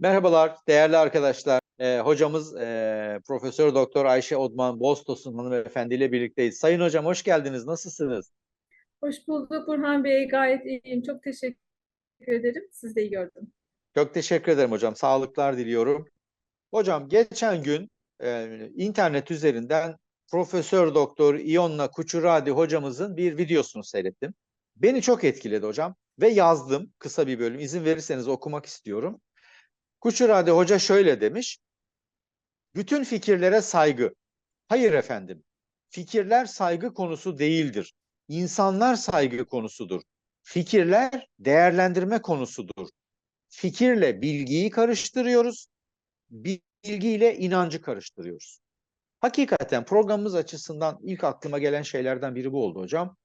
Merhabalar değerli arkadaşlar. Ee, hocamız e, Profesör Doktor Ayşe Odman Bostos'un hanımefendi ile birlikteyiz. Sayın hocam hoş geldiniz. Nasılsınız? Hoş bulduk Burhan Bey. Gayet iyiyim. Çok teşekkür ederim. Siz de iyi gördüm. Çok teşekkür ederim hocam. Sağlıklar diliyorum. Hocam geçen gün e, internet üzerinden Profesör Doktor İonna Kuçuradi hocamızın bir videosunu seyrettim. Beni çok etkiledi hocam ve yazdım kısa bir bölüm. İzin verirseniz okumak istiyorum. Kuçuradi hoca şöyle demiş. Bütün fikirlere saygı. Hayır efendim. Fikirler saygı konusu değildir. İnsanlar saygı konusudur. Fikirler değerlendirme konusudur. Fikirle bilgiyi karıştırıyoruz. Bilgiyle inancı karıştırıyoruz. Hakikaten programımız açısından ilk aklıma gelen şeylerden biri bu oldu hocam.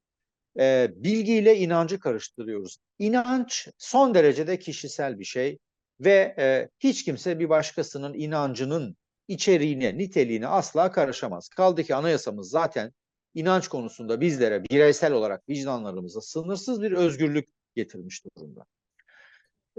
Ee, bilgiyle inancı karıştırıyoruz. İnanç son derecede kişisel bir şey ve e, hiç kimse bir başkasının inancının içeriğine, niteliğine asla karışamaz. Kaldı ki anayasamız zaten inanç konusunda bizlere bireysel olarak vicdanlarımıza sınırsız bir özgürlük getirmiş durumda.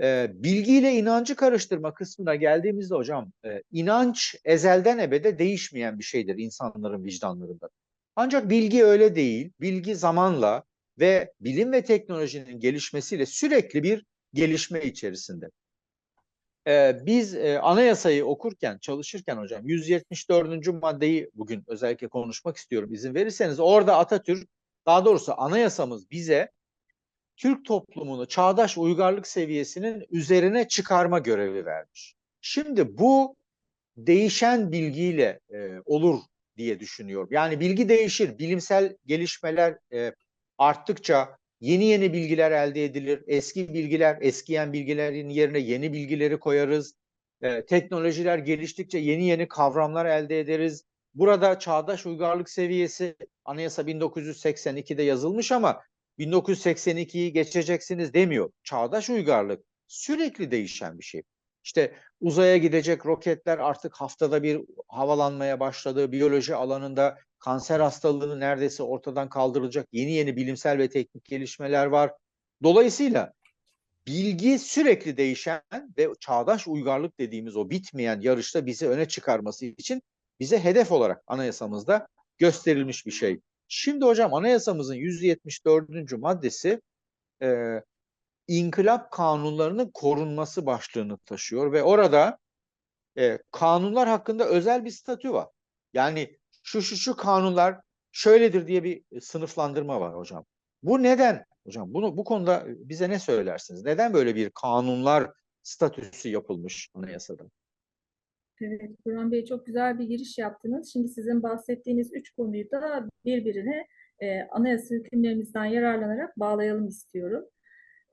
E, bilgiyle inancı karıştırma kısmına geldiğimizde hocam e, inanç ezelden ebede değişmeyen bir şeydir insanların vicdanlarında. Ancak bilgi öyle değil. Bilgi zamanla ve bilim ve teknolojinin gelişmesiyle sürekli bir gelişme içerisinde. Ee, biz e, anayasayı okurken, çalışırken hocam 174. maddeyi bugün özellikle konuşmak istiyorum izin verirseniz. Orada Atatürk, daha doğrusu anayasamız bize Türk toplumunu çağdaş uygarlık seviyesinin üzerine çıkarma görevi vermiş. Şimdi bu değişen bilgiyle e, olur diye düşünüyorum. Yani bilgi değişir, bilimsel gelişmeler e, arttıkça Yeni yeni bilgiler elde edilir. Eski bilgiler, eskiyen bilgilerin yerine yeni bilgileri koyarız. Ee, teknolojiler geliştikçe yeni yeni kavramlar elde ederiz. Burada çağdaş uygarlık seviyesi anayasa 1982'de yazılmış ama 1982'yi geçeceksiniz demiyor. Çağdaş uygarlık sürekli değişen bir şey. İşte uzaya gidecek roketler artık haftada bir havalanmaya başladı. Biyoloji alanında kanser hastalığı neredeyse ortadan kaldırılacak yeni yeni bilimsel ve teknik gelişmeler var. Dolayısıyla bilgi sürekli değişen ve çağdaş uygarlık dediğimiz o bitmeyen yarışta bizi öne çıkarması için bize hedef olarak anayasamızda gösterilmiş bir şey. Şimdi hocam anayasamızın 174. maddesi e, inkılap kanunlarının korunması başlığını taşıyor ve orada e, kanunlar hakkında özel bir statü var. Yani şu şu şu kanunlar şöyledir diye bir e, sınıflandırma var hocam. Bu neden hocam? Bunu bu konuda bize ne söylersiniz? Neden böyle bir kanunlar statüsü yapılmış anayasada? Evet, Burhan Bey çok güzel bir giriş yaptınız. Şimdi sizin bahsettiğiniz üç konuyu da birbirine e, anayasa hükümlerimizden yararlanarak bağlayalım istiyorum.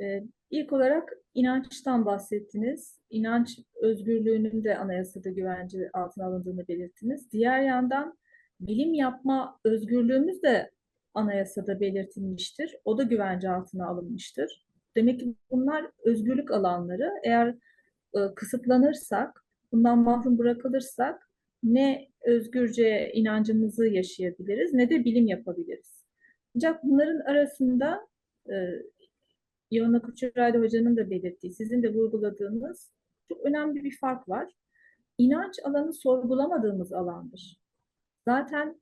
E, ilk olarak inançtan bahsettiniz. İnanç özgürlüğünün de anayasada güvence altına alındığını belirttiniz. Diğer yandan bilim yapma özgürlüğümüz de anayasada belirtilmiştir. O da güvence altına alınmıştır. Demek ki bunlar özgürlük alanları. Eğer e, kısıtlanırsak, bundan mahrum bırakılırsak ne özgürce inancımızı yaşayabiliriz ne de bilim yapabiliriz. Ancak bunların arasında e, Yona Kuçuraylı Hoca'nın da belirttiği, sizin de vurguladığınız çok önemli bir fark var. İnanç alanı sorgulamadığımız alandır. Zaten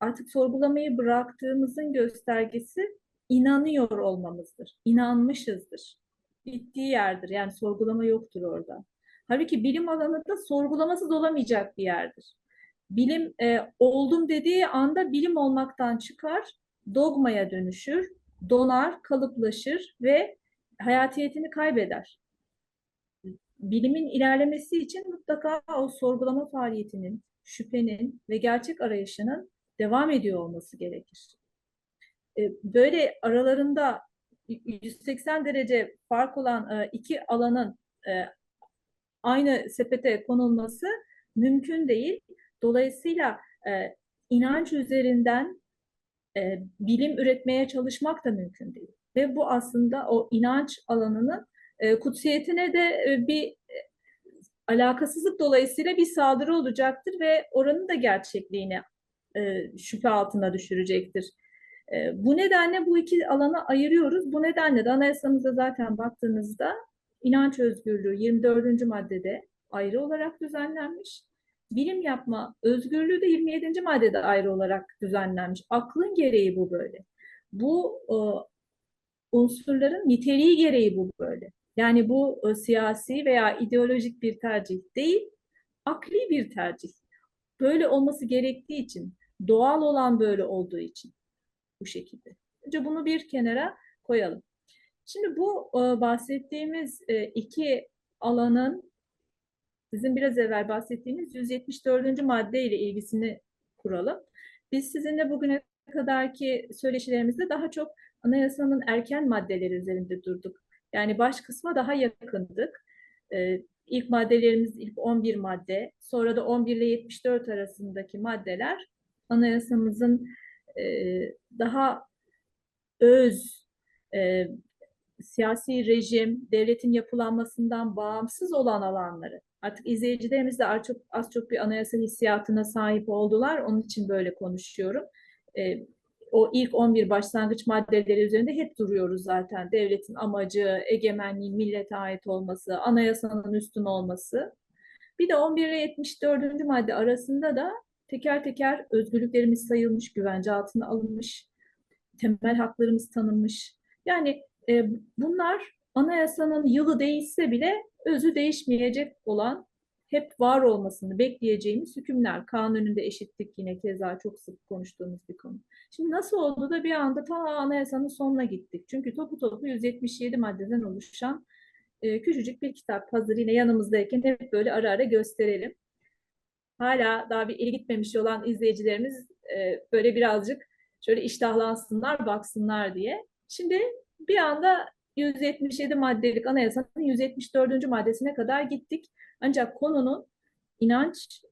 artık sorgulamayı bıraktığımızın göstergesi inanıyor olmamızdır. İnanmışızdır. Bittiği yerdir. Yani sorgulama yoktur orada. Halbuki bilim alanı da sorgulamasız olamayacak bir yerdir. Bilim e, oldum dediği anda bilim olmaktan çıkar, dogmaya dönüşür, donar, kalıplaşır ve hayatiyetini kaybeder. Bilimin ilerlemesi için mutlaka o sorgulama faaliyetinin, şüphenin ve gerçek arayışının devam ediyor olması gerekir. E, böyle aralarında 180 derece fark olan e, iki alanın e, aynı sepete konulması mümkün değil. Dolayısıyla inanç üzerinden bilim üretmeye çalışmak da mümkün değil. Ve bu aslında o inanç alanının kutsiyetine de bir alakasızlık dolayısıyla bir saldırı olacaktır ve oranın da gerçekliğini e, şüphe altına düşürecektir. E, bu nedenle bu iki alanı ayırıyoruz. Bu nedenle de anayasamıza zaten baktığınızda İnanç özgürlüğü 24. maddede ayrı olarak düzenlenmiş. Bilim yapma özgürlüğü de 27. maddede ayrı olarak düzenlenmiş. Aklın gereği bu böyle. Bu e, unsurların niteliği gereği bu böyle. Yani bu e, siyasi veya ideolojik bir tercih değil, akli bir tercih. Böyle olması gerektiği için, doğal olan böyle olduğu için bu şekilde. Önce bunu bir kenara koyalım. Şimdi bu e, bahsettiğimiz e, iki alanın sizin biraz evvel bahsettiğiniz 174. madde ile ilgisini kuralım. Biz sizinle bugüne kadarki söyleşilerimizde daha çok anayasanın erken maddeleri üzerinde durduk. Yani baş kısma daha yakındık. Ee, ilk maddelerimiz ilk 11 madde, sonra da 11 ile 74 arasındaki maddeler anayasamızın e, daha öz e, siyasi rejim, devletin yapılanmasından bağımsız olan alanları. Artık izleyicilerimiz de az çok, bir anayasa hissiyatına sahip oldular. Onun için böyle konuşuyorum. E, o ilk 11 başlangıç maddeleri üzerinde hep duruyoruz zaten. Devletin amacı, egemenliğin millete ait olması, anayasanın üstün olması. Bir de 11 ile 74. madde arasında da teker teker özgürlüklerimiz sayılmış, güvence altına alınmış, temel haklarımız tanınmış. Yani e, bunlar anayasanın yılı değişse bile özü değişmeyecek olan hep var olmasını bekleyeceğimiz hükümler. Kanun önünde eşitlik yine keza çok sık konuştuğumuz bir konu. Şimdi nasıl oldu da bir anda ta anayasanın sonuna gittik? Çünkü topu topu 177 maddeden oluşan e, küçücük bir kitap hazır yine yanımızdayken hep böyle ara ara gösterelim. Hala daha bir eli gitmemiş olan izleyicilerimiz e, böyle birazcık şöyle iştahlansınlar, baksınlar diye. Şimdi bir anda 177 maddelik anayasanın 174. maddesine kadar gittik. Ancak konunun inanç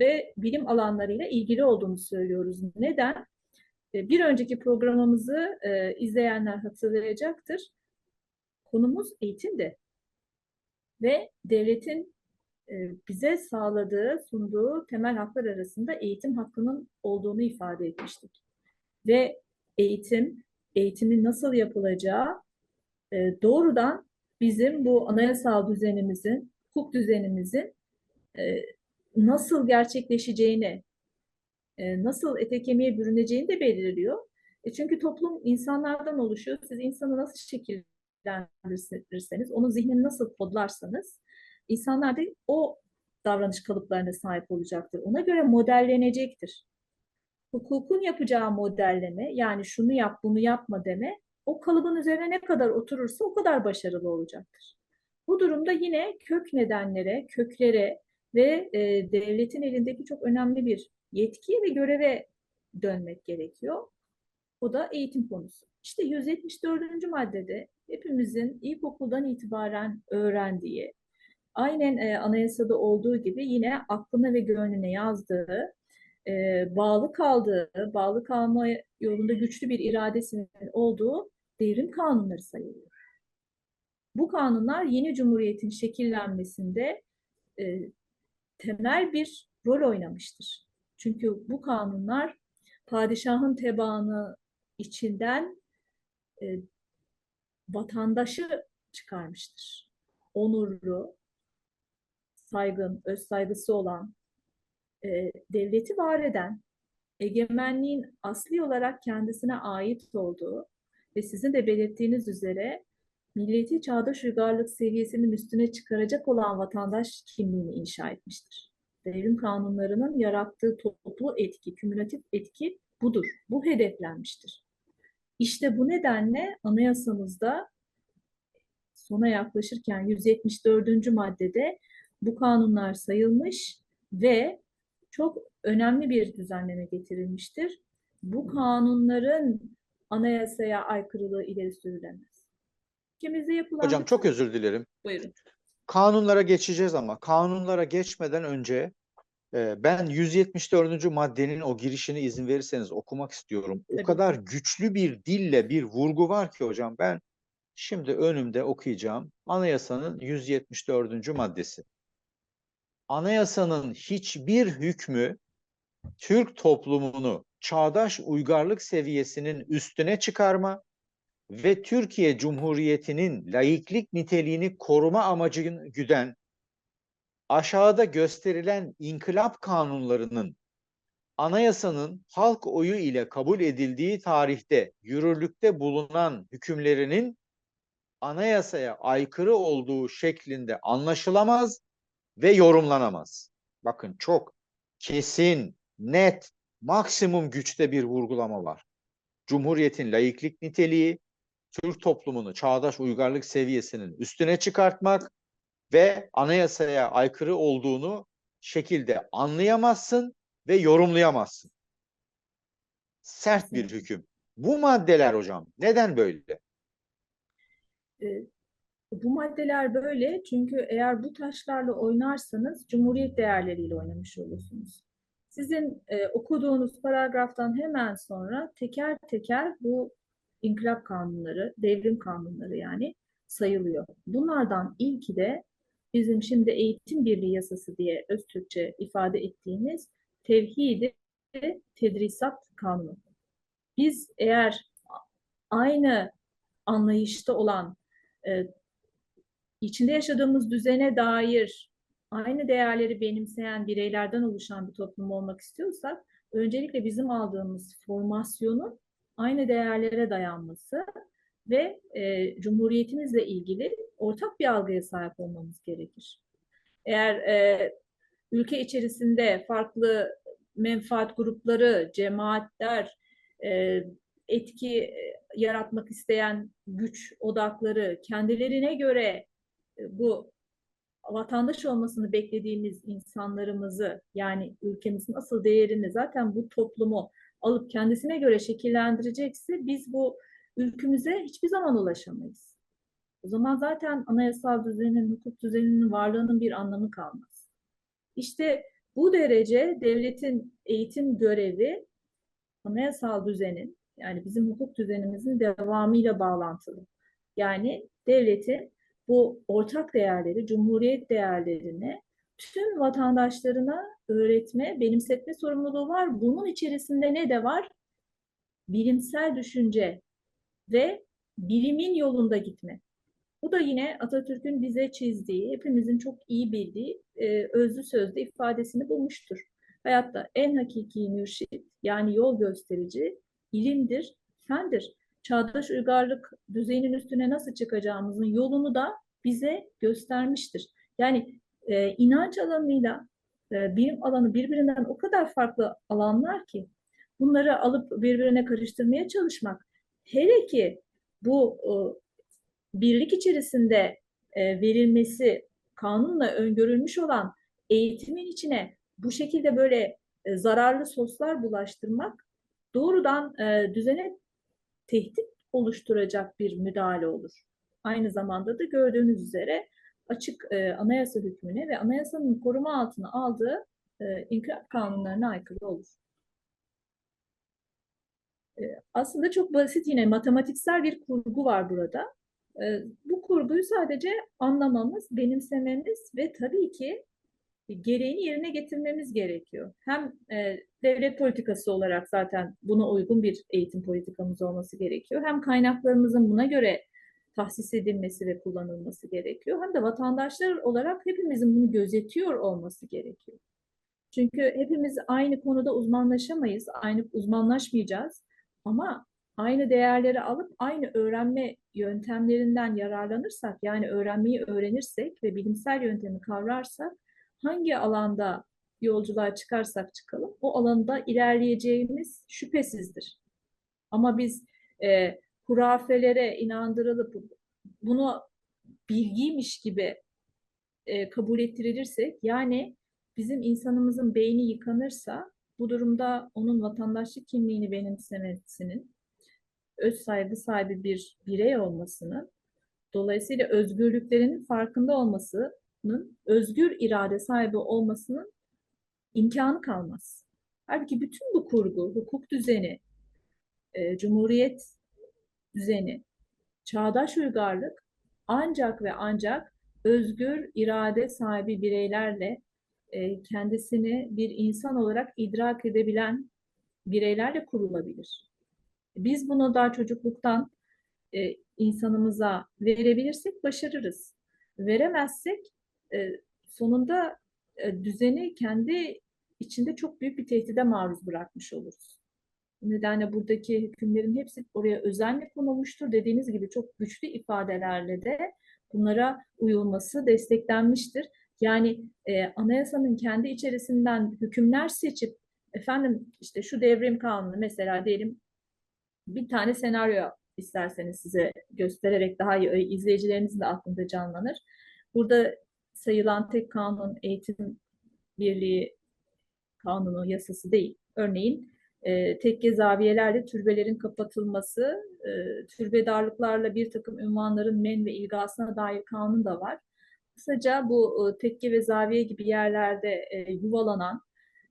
ve bilim alanlarıyla ilgili olduğunu söylüyoruz. Neden? E, Bir önceki programımızı e, izleyenler hatırlayacaktır. Konumuz eğitimdi. Ve devletin e, bize sağladığı, sunduğu temel haklar arasında eğitim hakkının olduğunu ifade etmiştik. Ve eğitim, eğitimin nasıl yapılacağı e, doğrudan bizim bu anayasal düzenimizin, hukuk düzenimizin e, nasıl gerçekleşeceğini, e, nasıl ete kemiğe bürüneceğini de belirliyor. E çünkü toplum insanlardan oluşuyor. Siz insanı nasıl şekillendirirseniz, onun zihnini nasıl kodlarsanız, insanlar da o davranış kalıplarına sahip olacaktır. Ona göre modellenecektir. Hukukun yapacağı modelleme, yani şunu yap, bunu yapma deme, o kalıbın üzerine ne kadar oturursa o kadar başarılı olacaktır. Bu durumda yine kök nedenlere, köklere ve e, devletin elindeki çok önemli bir yetkiye ve göreve dönmek gerekiyor. O da eğitim konusu. İşte 174. maddede hepimizin ilkokuldan itibaren öğrendiği, aynen e, anayasada olduğu gibi yine aklına ve gönlüne yazdığı, e, bağlı kaldığı, bağlı kalma yolunda güçlü bir iradesinin olduğu devrim kanunları sayılıyor. Bu kanunlar yeni cumhuriyetin şekillenmesinde e, temel bir rol oynamıştır. Çünkü bu kanunlar padişahın tebaanı içinden e, vatandaşı çıkarmıştır. Onurlu, saygın, öz saygısı olan, e, devleti var eden, egemenliğin asli olarak kendisine ait olduğu ve sizin de belirttiğiniz üzere milleti çağdaş uygarlık seviyesinin üstüne çıkaracak olan vatandaş kimliğini inşa etmiştir. Devrim kanunlarının yarattığı toplu etki, kümülatif etki budur. Bu hedeflenmiştir. İşte bu nedenle anayasamızda sona yaklaşırken 174. maddede bu kanunlar sayılmış ve çok önemli bir düzenleme getirilmiştir. Bu kanunların anayasaya aykırılığı ileri sürülemez. Ülkemizde yapılan Hocam çok özür dilerim. Buyurun. Kanunlara geçeceğiz ama kanunlara geçmeden önce ben 174. maddenin o girişini izin verirseniz okumak istiyorum. O Tabii. kadar güçlü bir dille bir vurgu var ki hocam ben şimdi önümde okuyacağım. Anayasanın 174. maddesi. Anayasanın hiçbir hükmü Türk toplumunu çağdaş uygarlık seviyesinin üstüne çıkarma ve Türkiye Cumhuriyeti'nin laiklik niteliğini koruma amacını güden aşağıda gösterilen inkılap kanunlarının anayasanın halk oyu ile kabul edildiği tarihte yürürlükte bulunan hükümlerinin anayasaya aykırı olduğu şeklinde anlaşılamaz ve yorumlanamaz. Bakın çok kesin, net, maksimum güçte bir vurgulama var. Cumhuriyetin laiklik niteliği, Türk toplumunu çağdaş uygarlık seviyesinin üstüne çıkartmak ve anayasaya aykırı olduğunu şekilde anlayamazsın ve yorumlayamazsın. Sert bir hüküm. Bu maddeler hocam neden böyle? E, bu maddeler böyle çünkü eğer bu taşlarla oynarsanız Cumhuriyet değerleriyle oynamış olursunuz. Sizin e, okuduğunuz paragraftan hemen sonra teker teker bu inkılap kanunları, devrim kanunları yani sayılıyor. Bunlardan ilki de bizim şimdi eğitim birliği yasası diye öz Türkçe ifade ettiğimiz tevhidi tedrisat kanunu. Biz eğer aynı anlayışta olan e, içinde yaşadığımız düzene dair aynı değerleri benimseyen bireylerden oluşan bir toplum olmak istiyorsak öncelikle bizim aldığımız formasyonun aynı değerlere dayanması ve e, Cumhuriyetimizle ilgili ortak bir algıya sahip olmamız gerekir. Eğer e, ülke içerisinde farklı menfaat grupları, cemaatler, e, etki yaratmak isteyen güç odakları kendilerine göre e, bu vatandaş olmasını beklediğimiz insanlarımızı yani ülkemizin asıl değerini zaten bu toplumu alıp kendisine göre şekillendirecekse biz bu ülkümüze hiçbir zaman ulaşamayız. O zaman zaten anayasal düzenin, hukuk düzeninin varlığının bir anlamı kalmaz. İşte bu derece devletin eğitim görevi anayasal düzenin yani bizim hukuk düzenimizin devamıyla bağlantılı. Yani devletin bu ortak değerleri, cumhuriyet değerlerini tüm vatandaşlarına öğretme, benimsetme sorumluluğu var. Bunun içerisinde ne de var? Bilimsel düşünce ve bilimin yolunda gitme. Bu da yine Atatürk'ün bize çizdiği, hepimizin çok iyi bildiği e, özlü sözde ifadesini bulmuştur. Hayatta en hakiki mürşit yani yol gösterici ilimdir, fendir. Çağdaş uygarlık düzeyinin üstüne nasıl çıkacağımızın yolunu da bize göstermiştir. Yani e, inanç alanıyla e, bilim alanı birbirinden o kadar farklı alanlar ki bunları alıp birbirine karıştırmaya çalışmak hele ki bu e, birlik içerisinde e, verilmesi kanunla öngörülmüş olan eğitimin içine bu şekilde böyle e, zararlı soslar bulaştırmak doğrudan e, düzene tehdit oluşturacak bir müdahale olur. Aynı zamanda da gördüğünüz üzere açık e, anayasa hükmüne ve anayasanın koruma altına aldığı e, inkılap kanunlarına aykırı olur. E, aslında çok basit yine matematiksel bir kurgu var burada. E, bu kurguyu sadece anlamamız, benimsememiz ve tabii ki gereğini yerine getirmemiz gerekiyor. Hem e, devlet politikası olarak zaten buna uygun bir eğitim politikamız olması gerekiyor. Hem kaynaklarımızın buna göre tahsis edilmesi ve kullanılması gerekiyor. Hem de vatandaşlar olarak hepimizin bunu gözetiyor olması gerekiyor. Çünkü hepimiz aynı konuda uzmanlaşamayız, aynı uzmanlaşmayacağız. Ama aynı değerleri alıp aynı öğrenme yöntemlerinden yararlanırsak, yani öğrenmeyi öğrenirsek ve bilimsel yöntemi kavrarsak hangi alanda yolculuğa çıkarsak çıkalım o alanda ilerleyeceğimiz şüphesizdir. Ama biz e, hurafelere inandırılıp bunu bilgiymiş gibi e, kabul ettirilirsek yani bizim insanımızın beyni yıkanırsa bu durumda onun vatandaşlık kimliğini benimsemesinin öz saygı sahibi bir birey olmasının dolayısıyla özgürlüklerinin farkında olması özgür irade sahibi olmasının imkanı kalmaz. Halbuki bütün bu kurgu, hukuk düzeni, e, cumhuriyet düzeni, çağdaş uygarlık ancak ve ancak özgür irade sahibi bireylerle e, kendisini bir insan olarak idrak edebilen bireylerle kurulabilir. Biz bunu daha çocukluktan e, insanımıza verebilirsek başarırız. Veremezsek e, sonunda e, düzeni kendi içinde çok büyük bir tehdide maruz bırakmış oluruz. Nedenle buradaki hükümlerin hepsi oraya özenle konulmuştur. Dediğiniz gibi çok güçlü ifadelerle de bunlara uyulması desteklenmiştir. Yani e, anayasanın kendi içerisinden hükümler seçip efendim işte şu devrim kanunu mesela diyelim bir tane senaryo isterseniz size göstererek daha iyi izleyicilerinizin de aklında canlanır. Burada sayılan tek kanun eğitim birliği kanunu yasası değil. Örneğin e, tekke zaviyelerle türbelerin kapatılması, e, türbedarlıklarla bir takım ünvanların men ve ilgasına dair kanun da var. Kısaca bu e, tekke ve zaviye gibi yerlerde e, yuvalanan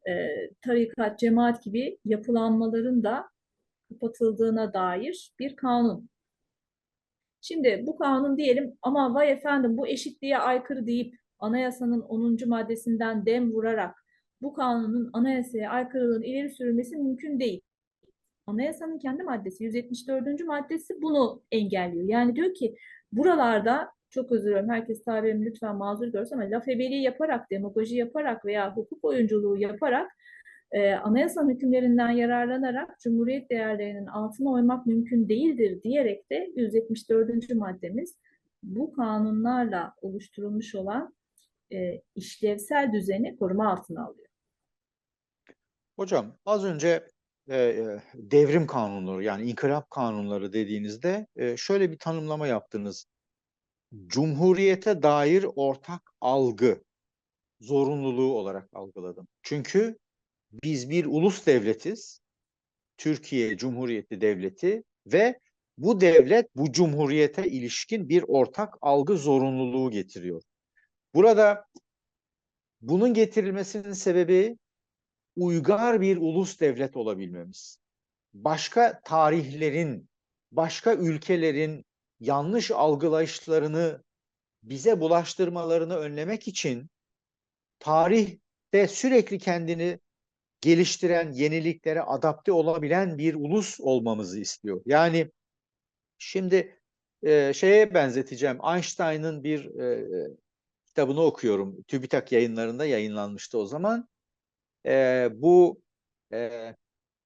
e, tarikat, cemaat gibi yapılanmaların da kapatıldığına dair bir kanun. Şimdi bu kanun diyelim ama vay efendim bu eşitliğe aykırı deyip anayasanın 10. maddesinden dem vurarak bu kanunun anayasaya aykırılığın ileri sürülmesi mümkün değil. Anayasanın kendi maddesi 174. maddesi bunu engelliyor. Yani diyor ki buralarda çok özür dilerim herkes tabirimi lütfen mazur görsün ama laf ebeliği yaparak, demagoji yaparak veya hukuk oyunculuğu yaparak e, anayasanın hükümlerinden yararlanarak Cumhuriyet değerlerinin altına oymak mümkün değildir diyerek de 174. maddemiz bu kanunlarla oluşturulmuş olan e, işlevsel düzeni koruma altına alıyor. Hocam az önce e, e, devrim kanunları yani inkılap kanunları dediğinizde e, şöyle bir tanımlama yaptınız. Cumhuriyete dair ortak algı zorunluluğu olarak algıladım. Çünkü biz bir ulus devletiz. Türkiye Cumhuriyeti Devleti ve bu devlet bu cumhuriyete ilişkin bir ortak algı zorunluluğu getiriyor. Burada bunun getirilmesinin sebebi uygar bir ulus devlet olabilmemiz. Başka tarihlerin, başka ülkelerin yanlış algılayışlarını bize bulaştırmalarını önlemek için tarihte sürekli kendini geliştiren, yeniliklere adapte olabilen bir ulus olmamızı istiyor. Yani şimdi e, şeye benzeteceğim. Einstein'ın bir e, kitabını okuyorum. TÜBİTAK yayınlarında yayınlanmıştı o zaman. E, bu e,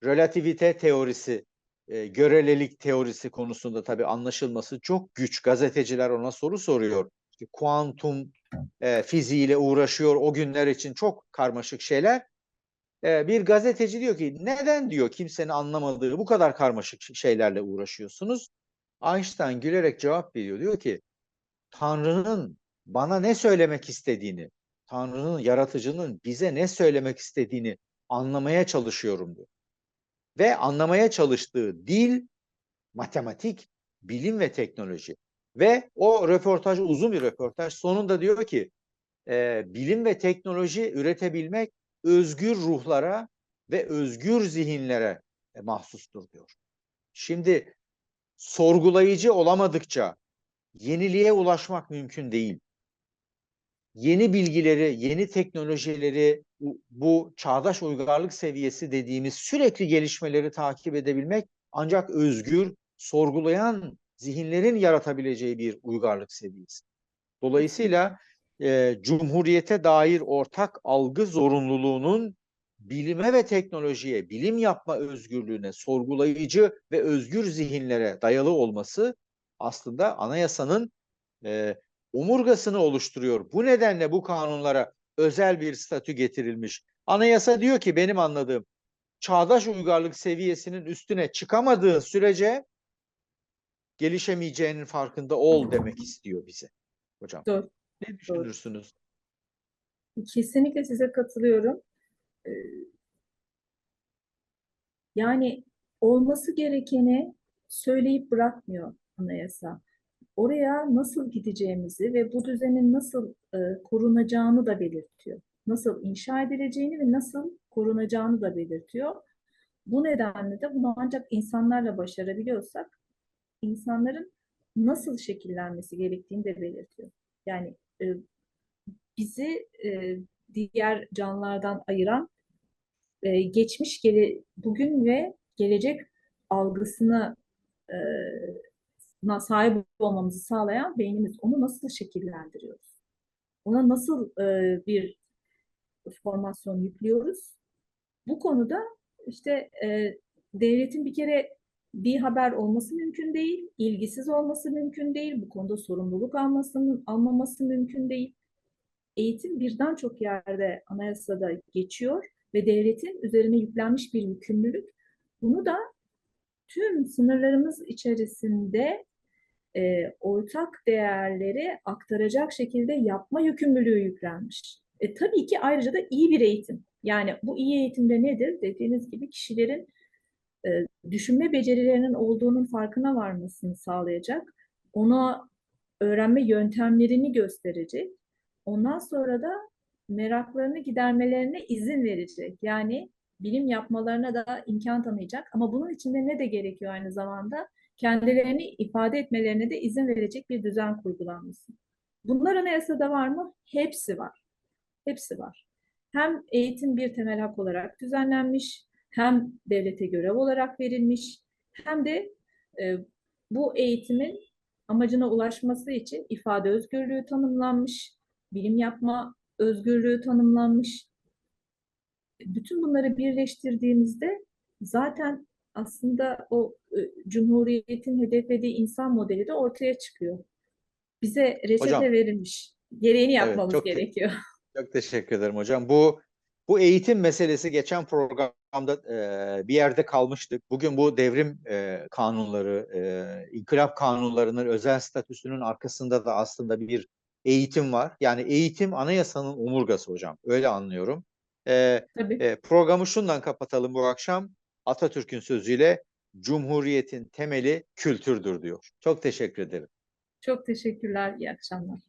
relativite teorisi, e, görelilik teorisi konusunda tabii anlaşılması çok güç. Gazeteciler ona soru soruyor. İşte kuantum e, fiziğiyle uğraşıyor o günler için çok karmaşık şeyler. Bir gazeteci diyor ki neden diyor kimsenin anlamadığı bu kadar karmaşık şeylerle uğraşıyorsunuz? Einstein gülerek cevap veriyor. Diyor ki Tanrı'nın bana ne söylemek istediğini, Tanrı'nın, yaratıcının bize ne söylemek istediğini anlamaya çalışıyorum diyor. Ve anlamaya çalıştığı dil, matematik, bilim ve teknoloji. Ve o röportaj uzun bir röportaj. Sonunda diyor ki e, bilim ve teknoloji üretebilmek özgür ruhlara ve özgür zihinlere e, mahsustur diyor. Şimdi sorgulayıcı olamadıkça yeniliğe ulaşmak mümkün değil. Yeni bilgileri, yeni teknolojileri, bu çağdaş uygarlık seviyesi dediğimiz sürekli gelişmeleri takip edebilmek ancak özgür, sorgulayan zihinlerin yaratabileceği bir uygarlık seviyesi. Dolayısıyla e, cumhuriyete dair ortak algı zorunluluğunun bilime ve teknolojiye, bilim yapma özgürlüğüne, sorgulayıcı ve özgür zihinlere dayalı olması aslında anayasanın e, omurgasını oluşturuyor. Bu nedenle bu kanunlara özel bir statü getirilmiş. Anayasa diyor ki benim anladığım çağdaş uygarlık seviyesinin üstüne çıkamadığın sürece gelişemeyeceğinin farkında ol demek istiyor bize hocam. Doğru. Ne düşünürsünüz? Kesinlikle size katılıyorum. Ee, yani olması gerekeni söyleyip bırakmıyor anayasa. Oraya nasıl gideceğimizi ve bu düzenin nasıl e, korunacağını da belirtiyor. Nasıl inşa edileceğini ve nasıl korunacağını da belirtiyor. Bu nedenle de bunu ancak insanlarla başarabiliyorsak insanların nasıl şekillenmesi gerektiğini de belirtiyor. Yani e, bizi e, diğer canlılardan ayıran e, geçmiş, gele, bugün ve gelecek algısını e, sahip olmamızı sağlayan beynimiz. Onu nasıl şekillendiriyoruz? Ona nasıl e, bir formasyon yüklüyoruz? Bu konuda işte e, devletin bir kere bir haber olması mümkün değil, ilgisiz olması mümkün değil, bu konuda sorumluluk almasının almaması mümkün değil. Eğitim birden çok yerde anayasada geçiyor ve devletin üzerine yüklenmiş bir yükümlülük. Bunu da tüm sınırlarımız içerisinde e, ortak değerleri aktaracak şekilde yapma yükümlülüğü yüklenmiş. E, tabii ki ayrıca da iyi bir eğitim. Yani bu iyi eğitimde nedir? Dediğiniz gibi kişilerin e, düşünme becerilerinin olduğunun farkına varmasını sağlayacak. Ona öğrenme yöntemlerini gösterecek. Ondan sonra da meraklarını gidermelerine izin verecek. Yani bilim yapmalarına da imkan tanıyacak. Ama bunun içinde ne de gerekiyor aynı zamanda? Kendilerini ifade etmelerine de izin verecek bir düzen kurgulanması. Bunlar anayasada var mı? Hepsi var. Hepsi var. Hem eğitim bir temel hak olarak düzenlenmiş, hem devlete görev olarak verilmiş, hem de e, bu eğitimin amacına ulaşması için ifade özgürlüğü tanımlanmış, bilim yapma özgürlüğü tanımlanmış. Bütün bunları birleştirdiğimizde zaten aslında o e, Cumhuriyet'in hedeflediği insan modeli de ortaya çıkıyor. Bize reçete Hocam. verilmiş. Gereğini Evet, yapmamız çok te- gerekiyor. Çok teşekkür ederim hocam. Bu bu eğitim meselesi geçen programda e, bir yerde kalmıştık. Bugün bu devrim e, kanunları, e, inkılap kanunlarının özel statüsünün arkasında da aslında bir eğitim var. Yani eğitim anayasanın omurgası hocam. Öyle anlıyorum. E, Tabii. e, programı şundan kapatalım bu akşam. Atatürk'ün sözüyle Cumhuriyetin temeli kültürdür diyor. Çok teşekkür ederim. Çok teşekkürler. İyi akşamlar.